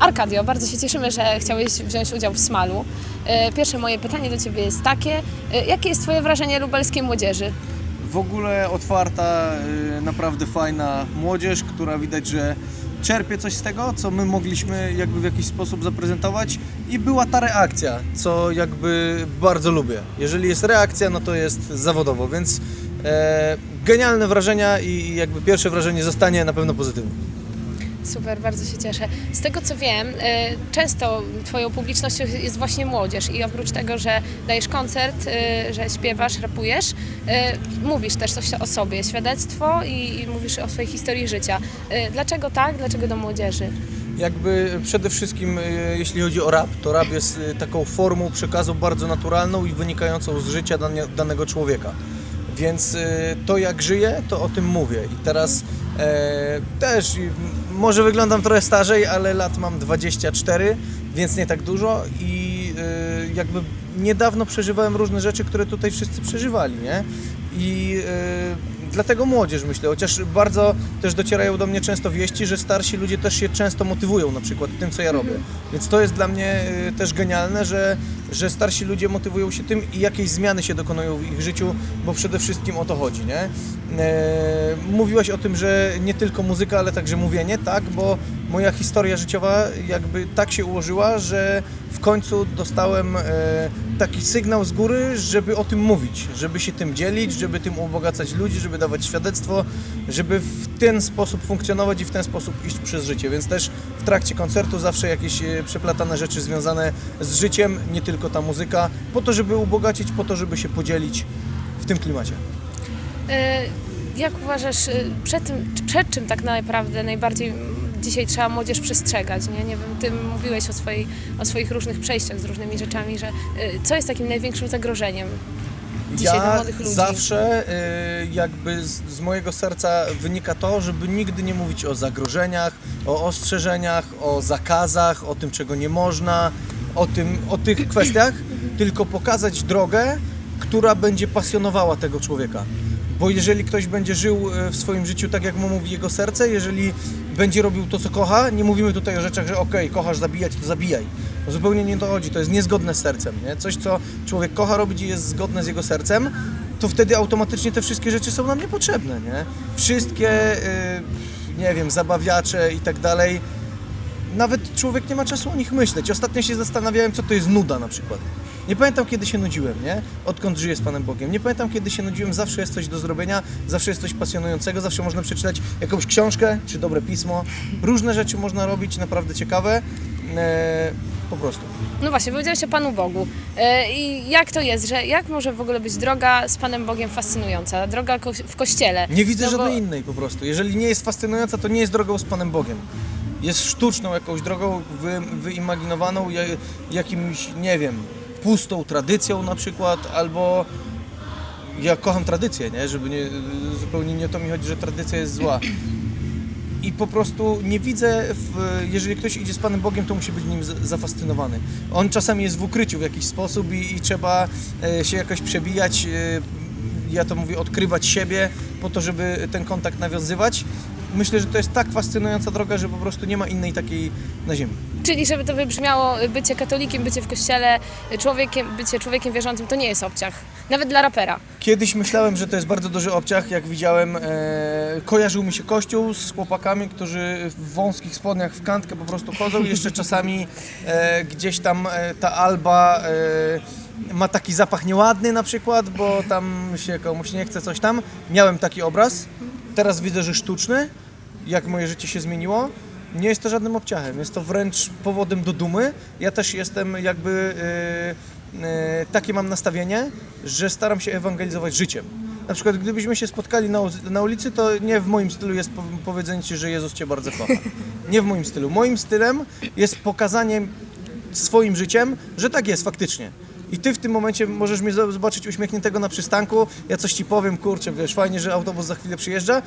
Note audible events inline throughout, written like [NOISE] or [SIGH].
Arkadio, bardzo się cieszymy, że chciałeś wziąć udział w Smalu. E, Pierwsze moje pytanie do Ciebie jest takie, e, jakie jest Twoje wrażenie lubelskiej młodzieży? W ogóle otwarta, y, naprawdę fajna młodzież, która widać, że czerpie coś z tego, co my mogliśmy jakby w jakiś sposób zaprezentować i była ta reakcja, co jakby bardzo lubię. Jeżeli jest reakcja, no to jest zawodowo, więc e, genialne wrażenia i jakby pierwsze wrażenie zostanie na pewno pozytywne. Super, bardzo się cieszę. Z tego co wiem, e, często Twoją publicznością jest właśnie młodzież i oprócz tego, że dajesz koncert, e, że śpiewasz, rapujesz, e, mówisz też coś o sobie, świadectwo i, mówisz o swojej historii życia. Dlaczego tak? Dlaczego do młodzieży? Jakby przede wszystkim, y, jeśli chodzi o rap, to rap jest y, taką formą przekazu bardzo naturalną i wynikającą z życia danego człowieka. Więc y, to jak żyję, to o tym mówię. I teraz e, też y, może wyglądam trochę starzej, ale lat mam 24, więc nie tak dużo i y, jakby niedawno przeżywałem różne rzeczy, które tutaj wszyscy przeżywali, nie? I y, dlatego młodzież myślę, chociaż bardzo też docierają do mnie często wieści, że starsi ludzie też się często motywują na przykład tym, co ja robię. Więc to jest dla mnie y, też genialne, że, że starsi ludzie motywują się tym i jakieś zmiany się dokonują w ich życiu, bo przede wszystkim o to chodzi, nie? E, mówiłaś o tym, że nie tylko muzyka, ale także mówienie, tak, bo moja historia życiowa jakby tak się ułożyła, że w końcu dostałem e, taki sygnał z góry, żeby o tym mówić, żeby się tym dzielić, żeby tym ubogacać ludzi, żeby dawać świadectwo, żeby w ten sposób funkcjonować i w ten sposób iść przez życie. Więc też w trakcie koncertu zawsze jakieś e, przeplatane rzeczy związane z życiem, nie tylko ta muzyka, po to, żeby ubogacić, po to, żeby się podzielić w tym klimacie. E, Jak uważasz, przed, tym, przed czym tak naprawdę najbardziej dzisiaj trzeba młodzież przestrzegać? Nie, nie wiem, ty mówiłeś o, swojej, o swoich różnych przejściach z różnymi rzeczami, że e, co jest takim największym zagrożeniem dzisiaj dla ja młodych ludzi? zawsze y, jakby z, z mojego serca wynika to, żeby nigdy nie mówić o zagrożeniach, o ostrzeżeniach, o zakazach, o tym, czego nie można, o, tym, o tych kwestiach, tylko pokazać drogę, która będzie pasjonowała tego człowieka. Bo jeżeli ktoś będzie żył e, w swoim życiu tak, jak mu mówi jego serce, jeżeli będzie robił to, co kocha, nie mówimy tutaj o rzeczach, że okej, kochasz zabijać, to zabijaj. Zupełnie nie to chodzi, to jest niezgodne z sercem. Nie? Coś, co człowiek kocha robić i jest zgodne z jego sercem, to wtedy automatycznie te wszystkie rzeczy są nam niepotrzebne. Nie? Wszystkie, y, nie wiem, zabawiacze i tak dalej, nawet człowiek nie ma czasu o nich myśleć. Ostatnio się zastanawiałem, co to jest nuda na przykład. Nie pamiętam, kiedy się nudziłem, nie? Odkąd żyję z Panem Bogiem. Nie pamiętam, kiedy się nudziłem. Zawsze jest coś do zrobienia, zawsze jest coś pasjonującego, zawsze można przeczytać jakąś książkę czy dobre pismo. Różne rzeczy można robić, naprawdę ciekawe. E, po prostu. No właśnie, powiedziałeś o Panu Bogu. E, I jak to jest, że jak może w ogóle być droga z Panem Bogiem fascynująca? Droga ko- w kościele. Nie widzę No bo- żadnej innej po prostu. Jeżeli nie jest fascynująca, to nie jest drogą z Panem Bogiem. Jest sztuczną jakąś drogą, wy, wyimaginowaną ja- jakimś, nie wiem, pustą tradycją na przykład, albo ja kocham tradycję, nie? Żeby nie, zupełnie nie o to mi chodzi, że tradycja jest zła. I po prostu nie widzę, w, jeżeli ktoś idzie z Panem Bogiem, to musi być nim zafascynowany. On czasami jest w ukryciu w jakiś sposób i, i trzeba e, się jakoś przebijać, e, ja to mówię, odkrywać siebie po to, żeby ten kontakt nawiązywać. Myślę, że to jest tak fascynująca droga, że po prostu nie ma innej takiej na ziemi. Czyli żeby to wybrzmiało, bycie katolikiem, bycie w kościele, człowiekiem, bycie człowiekiem wierzącym, to nie jest obciach. Nawet dla rapera. Kiedyś myślałem, że to jest bardzo duży obciach, jak widziałem, e, kojarzył mi się kościół z chłopakami, którzy w wąskich spodniach w kantkę po prostu chodzą i jeszcze czasami e, gdzieś tam e, ta alba e, ma taki zapach nieładny na przykład, bo tam się komuś nie chce coś tam. Miałem taki obraz, teraz widzę, że sztuczny, jak moje życie się zmieniło. Nie jest to żadnym obciachem, jest to wręcz powodem do dumy. Ja też jestem jakby e, e, takie mam nastawienie, że staram się ewangelizować życiem. Na przykład gdybyśmy się spotkali na, na ulicy, to nie w moim stylu jest po- powiedzenie Ci, że Jezus Cię bardzo kocha. Nie w moim stylu. Moim stylem jest pokazanie swoim życiem, że tak jest faktycznie. I ty w tym momencie możesz mnie zo- zobaczyć uśmiechniętego na przystanku, ja coś ci powiem, kurczę, wiesz, fajnie, że autobus za chwilę przyjeżdża,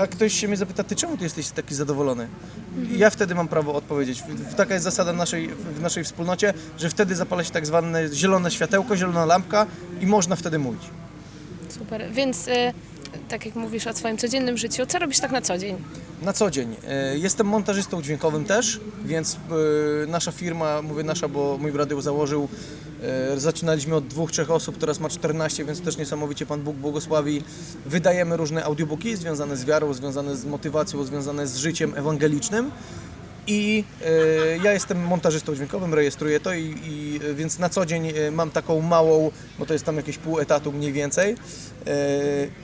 a ktoś się mnie zapyta, ty czemu ty jesteś taki zadowolony? I ja wtedy mam prawo odpowiedzieć. W- Taka jest zasada naszej, w naszej wspólnocie, że wtedy zapala się tak zwane zielone światełko, zielona lampka i można wtedy mówić. Super. Więc y, tak jak mówisz o swoim codziennym życiu, co robisz tak na co dzień? Na co dzień. E, Jestem montażystą dźwiękowym też, więc e, nasza firma, mówię nasza, bo mój brat ją założył, zaczynaliśmy od dwóch, trzech osób, teraz ma 14, więc też niesamowicie Pan Bóg błogosławi. Wydajemy różne audiobooki związane z wiarą, związane z motywacją, związane z życiem ewangelicznym. I e, ja jestem montażystą dźwiękowym, rejestruję to i, i e, więc na co dzień e, mam taką małą, bo to jest tam jakieś pół etatu mniej więcej e,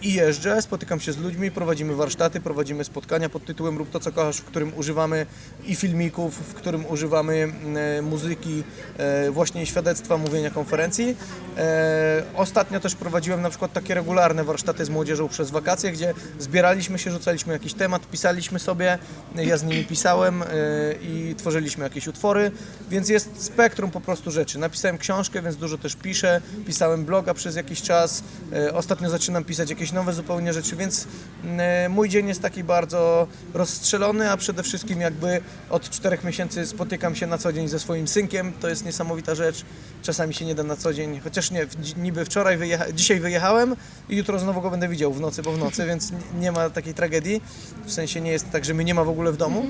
i jeżdżę, spotykam się z ludźmi, prowadzimy warsztaty, prowadzimy spotkania pod tytułem Rób to co kochasz, w którym używamy i filmików, w którym używamy e, muzyki, e, właśnie świadectwa, mówienia konferencji. E, Ostatnio też prowadziłem na przykład takie regularne warsztaty z młodzieżą przez wakacje, gdzie zbieraliśmy się, rzucaliśmy jakiś temat, pisaliśmy sobie, ja z nimi pisałem e, i tworzyliśmy jakieś utwory, więc jest spektrum po prostu rzeczy. Napisałem książkę, więc dużo też piszę, pisałem bloga przez jakiś czas, e, ostatnio zaczynam pisać jakieś nowe zupełnie rzeczy, więc e, mój dzień jest taki bardzo rozstrzelony, a przede wszystkim jakby od czterech miesięcy spotykam się na co dzień ze swoim synkiem, to jest niesamowita rzecz, czasami się nie da na co dzień, chociaż nie, niby wczoraj wyjecha, dzisiaj wyjechałem i jutro znowu go będę widział w nocy, bo w nocy, więc nie ma takiej tragedii, w sensie nie jest tak, że mnie nie ma w ogóle w domu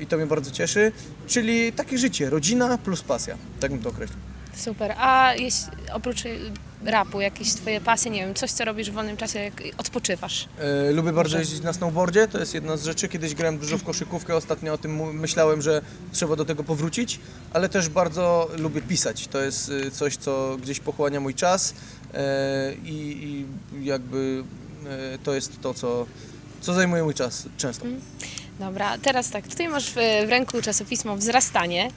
i to mnie bardzo cieszy, czyli takie życie, rodzina plus pasja, tak bym to określił. Super. A jeśli, oprócz y, rapu, jakieś twoje pasje, nie wiem, coś co robisz w wolnym czasie, jak odpoczywasz? E, Lubię bardzo jeździć na snowboardzie, to jest jedna z rzeczy. Kiedyś grałem dużo w koszykówkę, ostatnio o tym myślałem, że trzeba do tego powrócić, ale też bardzo lubię pisać. To jest y, coś, co gdzieś pochłania mój czas e, i, i jakby e, to jest to, co, co zajmuje mój czas często. Dobra, teraz tak, tutaj masz w, w ręku czasopismo Wzrastanie.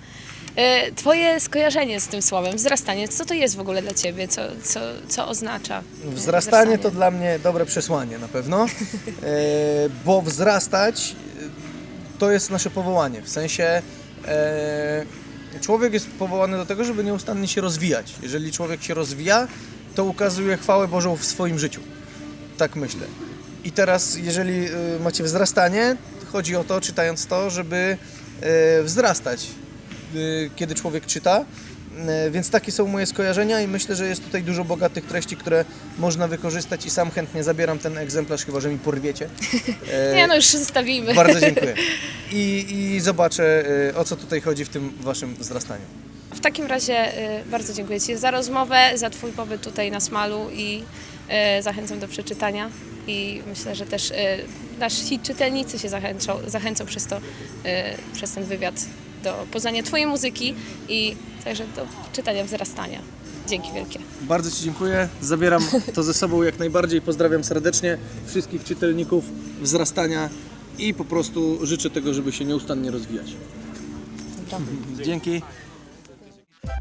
Y, Twoje skojarzenie z tym słowem, wzrastanie, co to jest w ogóle dla Ciebie? Co, co, co oznacza? Wzrastanie to dla mnie dobre przesłanie na pewno, e, bo wzrastać e, to jest nasze powołanie. W sensie e, człowiek jest powołany do tego, żeby nieustannie się rozwijać. Jeżeli człowiek się rozwija, to ukazuje chwałę Bożą w swoim życiu. Tak myślę. I teraz, jeżeli e, macie wzrastanie, chodzi o to, czytając to, żeby e, wzrastać, e, kiedy człowiek czyta. E, Więc takie są moje skojarzenia i myślę, że jest tutaj dużo bogatych treści, które można wykorzystać i sam chętnie zabieram ten egzemplarz, chyba że mi porwiecie. [LAUGHS] Nie no, już zostawimy. Bardzo [LAUGHS] dziękuję. I, I zobaczę, o co tutaj chodzi w tym waszym wzrastaniu. W takim razie bardzo dziękuję Ci za rozmowę, za Twój pobyt tutaj na Smalu i zachęcam do przeczytania. I myślę, że też y, nasi czytelnicy się zachęcą, zachęcą przez to, y, przez ten wywiad do poznania Twojej muzyki i także do czytania wzrastania. Dzięki wielkie. Bardzo Ci dziękuję. Zabieram to ze sobą jak najbardziej. Pozdrawiam serdecznie wszystkich czytelników wzrastania i po prostu życzę tego, żeby się nieustannie rozwijać. Dzięki.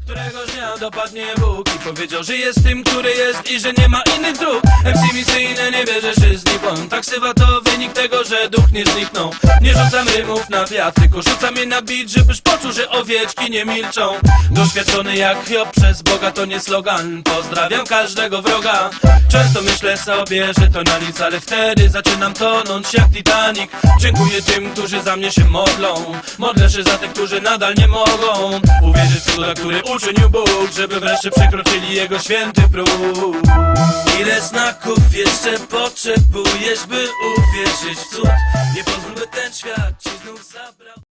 Któregoś dnia dopadnie Bóg i powiedział, że jest tym, który jest i że nie ma innych dróg. MC misyjne nie bierze się znikąd. Taksywa to wynik tego, że duch nie zniknął. Nie rzucam rymów na wiatr, tylko rzucam je na bit Żebyś poczuł, że owieczki nie milczą. Doświadczony jak Hiob przez Boga to nie slogan. Pozdrawiam każdego wroga. Często myślę sobie, że to na nic Ale wtedy zaczynam tonąć jak Titanic. Dziękuję tym, którzy za mnie się modlą. Modlę się za tych, którzy nadal nie mogą. Uwierzyć w cuda, który uczynił Bóg Żeby wreszcie przekroczyli Jego święty próg. Ile znaków jeszcze potrzebujesz, by uwierzyć w cud? Nie pozwól, by ten świat ci znów zabrał